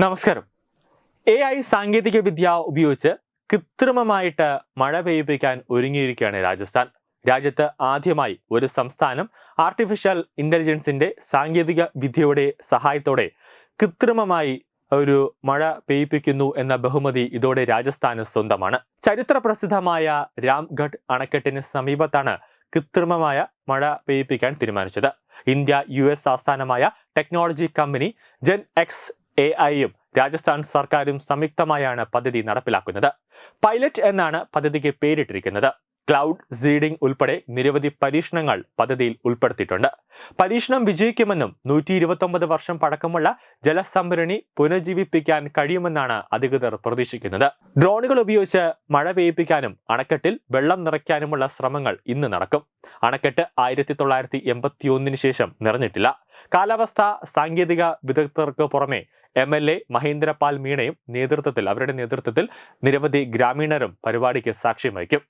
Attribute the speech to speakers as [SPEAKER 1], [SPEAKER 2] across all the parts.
[SPEAKER 1] നമസ്കാരം. A I സാങ്കേതിക വിദ്യ ഉപയോഗിച്ച് കൃത്രിമമായിട്ട് മഴ പെയ്യിപ്പിക്കാൻ ഒരുങ്ങിയിരിക്കുകയാണ് രാജസ്ഥാൻ. രാജ്യത്ത് ആദ്യമായി ഒരു സംസ്ഥാനം ആർട്ടിഫിഷ്യൽ ഇന്റലിജൻസിന്റെ സാങ്കേതിക വിദ്യയുടെ സഹായത്തോടെ കൃത്രിമമായി ഒരു മഴ പെയ്യിപ്പിക്കുന്നു എന്ന ബഹുമതി ഇതോടെ രാജസ്ഥാന് സ്വന്തമാണ്. ചരിത്ര പ്രസിദ്ധമായ രാംഗഡ് അണക്കെട്ടിന് സമീപത്താണ് കൃത്രിമമായ മഴ പെയ്യിപ്പിക്കാൻ തീരുമാനിച്ചത്. ഇന്ത്യ യു എസ് ആസ്ഥാനമായ technology company Gen X A ഐയും രാജസ്ഥാൻ സർക്കാരും സംയുക്തമായാണ് പദ്ധതി നടപ്പിലാക്കുന്നത്. പൈലറ്റ് എന്നാണ് പദ്ധതിക്ക് പേരിട്ടിരിക്കുന്നത്. ക്ലൗഡ് സീഡിംഗ് ഉൾപ്പെടെ നിരവധി പരീക്ഷണങ്ങൾ പദ്ധതിയിൽ ഉൾപ്പെടുത്തിയിട്ടുണ്ട്. പരീക്ഷണം വിജയിക്കുമെന്നും നൂറ്റി ഇരുപത്തൊമ്പത് വർഷം പഴക്കമുള്ള ജലസംഭരണി പുനർജീവിപ്പിക്കാൻ കഴിയുമെന്നാണ് അധികൃതർ പ്രതീക്ഷിക്കുന്നത്. ഡ്രോണുകൾ ഉപയോഗിച്ച് മഴ പെയ്യിപ്പിക്കാനും അണക്കെട്ടിൽ വെള്ളം നിറയ്ക്കാനുമുള്ള ശ്രമങ്ങൾ ഇന്ന് നടക്കും. അണക്കെട്ട് ആയിരത്തി തൊള്ളായിരത്തി എൺപത്തി ഒന്നിന് ശേഷം നിറഞ്ഞിട്ടില്ല. കാലാവസ്ഥ സാങ്കേതിക വിദഗ്ധർക്ക് പുറമെ എം എൽ എ മഹേന്ദ്രപാൽ മീണയും നേതൃത്വത്തിൽ അവരുടെ നേതൃത്വത്തിൽ നിരവധി ഗ്രാമീണരും പരിപാടിക്ക് സാക്ഷ്യം വഹിക്കും.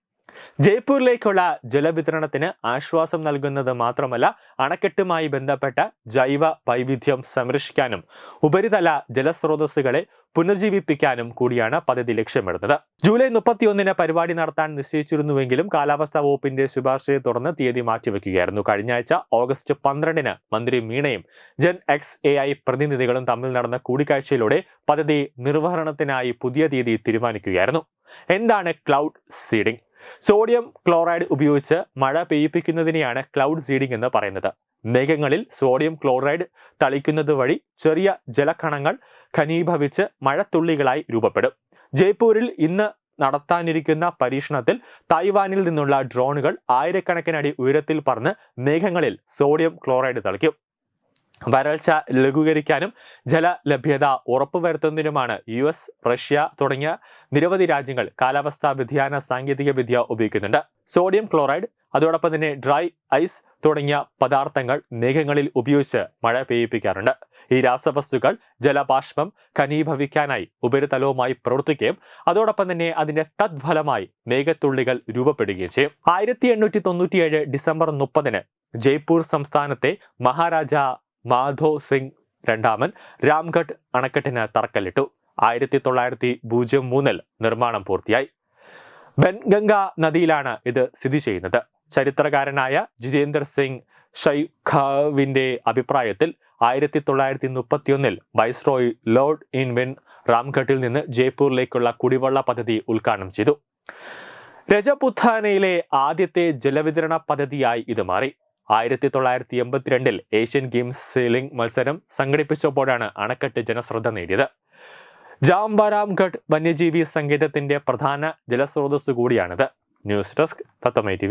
[SPEAKER 1] ജയ്പൂരിലേക്കുള്ള ജലവിതരണത്തിന് ആശ്വാസം നൽകുന്നത് മാത്രമല്ല അണക്കെട്ടുമായി ബന്ധപ്പെട്ട ജൈവ വൈവിധ്യം സംരക്ഷിക്കാനും ഉപരിതല ജലസ്രോതസ്സുകളെ പുനർജീവിപ്പിക്കാനും കൂടിയാണ് പദ്ധതി ലക്ഷ്യമിടുന്നത്. ജൂലൈ മുപ്പത്തിയൊന്നിന് പരിപാടി നടത്താൻ നിശ്ചയിച്ചിരുന്നുവെങ്കിലും കാലാവസ്ഥാ വകുപ്പിന്റെ ശുപാർശയെ തുടർന്ന് തീയതി മാറ്റിവെക്കുകയായിരുന്നു. കഴിഞ്ഞ ആഴ്ച ഓഗസ്റ്റ് പന്ത്രണ്ടിന് മന്ത്രി മീണയും ജൻ എക്സ് എ ഐ പ്രതിനിധികളും തമ്മിൽ നടന്ന കൂടിക്കാഴ്ചയിലൂടെ പദ്ധതി നിർവഹണത്തിനായി പുതിയ തീയതി തീരുമാനിക്കുകയായിരുന്നു. എന്താണ് ക്ലൗഡ് സീഡിംഗ്? സോഡിയം ക്ലോറൈഡ് ഉപയോഗിച്ച് മഴ പെയ്യിപ്പിക്കുന്നതിനെയാണ് ക്ലൗഡ് സീഡിംഗ് എന്ന് പറയുന്നത്. മേഘങ്ങളിൽ സോഡിയം ക്ലോറൈഡ് തളിക്കുന്നത് വഴി ചെറിയ ജലകണങ്ങൾ ഖനീഭവിച്ച് മഴത്തുള്ളികളായി രൂപപ്പെടും. ജയ്പൂരിൽ ഇന്ന് നടത്താനിരിക്കുന്ന പരീക്ഷണത്തിൽ തായ്വാനിൽ നിന്നുള്ള ഡ്രോണുകൾ ആയിരക്കണക്കിനടി ഉയരത്തിൽ പറന്ന് മേഘങ്ങളിൽ സോഡിയം ക്ലോറൈഡ് തളിക്കും. വരൾച്ച ലഘൂകരിക്കാനും ജല ലഭ്യത ഉറപ്പുവരുത്തുന്നതിനുമാണ് യു എസ് റഷ്യ തുടങ്ങിയ നിരവധി രാജ്യങ്ങൾ കാലാവസ്ഥാ വ്യതിയാന സാങ്കേതിക വിദ്യ ഉപയോഗിക്കുന്നുണ്ട്. സോഡിയം ക്ലോറൈഡ് അതോടൊപ്പം തന്നെ ഡ്രൈ ഐസ് തുടങ്ങിയ പദാർത്ഥങ്ങൾ മേഘങ്ങളിൽ ഉപയോഗിച്ച് മഴ പെയ്യിപ്പിക്കാറുണ്ട്. ഈ രാസവസ്തുക്കൾ ജലബാഷ്പം ഖനീഭവിക്കാനായി ഉപരിതലവുമായി പ്രവർത്തിക്കുകയും അതോടൊപ്പം തന്നെ അതിന്റെ തദ്ഫലമായി മേഘത്തുള്ളികൾ രൂപപ്പെടുകയും ചെയ്യും. ആയിരത്തി എണ്ണൂറ്റി തൊണ്ണൂറ്റിയേഴ് ഡിസംബർ മുപ്പതിന് ജയ്പൂർ സംസ്ഥാനത്തെ മഹാരാജ മാധോ സിംഗ് രണ്ടാമൻ രാംഘട്ട് അണക്കെട്ടിന് തറക്കല്ലിട്ടു. ആയിരത്തി തൊള്ളായിരത്തി പൂജ്യം മൂന്നിൽ നിർമ്മാണം പൂർത്തിയായി. ബൻഗംഗ നദിയിലാണ് ഇത് സ്ഥിതി ചെയ്യുന്നത്. ചരിത്രകാരനായ ജിതേന്ദർ സിംഗ് ഷൈഖാവിന്റെ അഭിപ്രായത്തിൽ ആയിരത്തി തൊള്ളായിരത്തി മുപ്പത്തിയൊന്നിൽ വൈസ്രോയ് ലോർഡ് ഇൻ വിൻ റാംഘട്ടിൽ നിന്ന് ജയ്പൂരിലേക്കുള്ള കുടിവെള്ള പദ്ധതി ഉദ്ഘാടനം ചെയ്തു. രജപുത്താനയിലെ ആദ്യത്തെ ജലവിതരണ പദ്ധതിയായി ഇത് മാറി. ആയിരത്തി തൊള്ളായിരത്തി എൺപത്തിരണ്ടിൽ ഏഷ്യൻ ഗെയിംസ് സീലിംഗ് മത്സരം സംഘടിപ്പിച്ചപ്പോഴാണ് അണക്കെട്ട് ജനശ്രദ്ധ നേടിയത്. ജാംബാരാംഘട്ട് വന്യജീവി സങ്കേതത്തിന്റെ പ്രധാന ജലസ്രോതസ് കൂടിയാണിത്. News desk തത്തമൈ T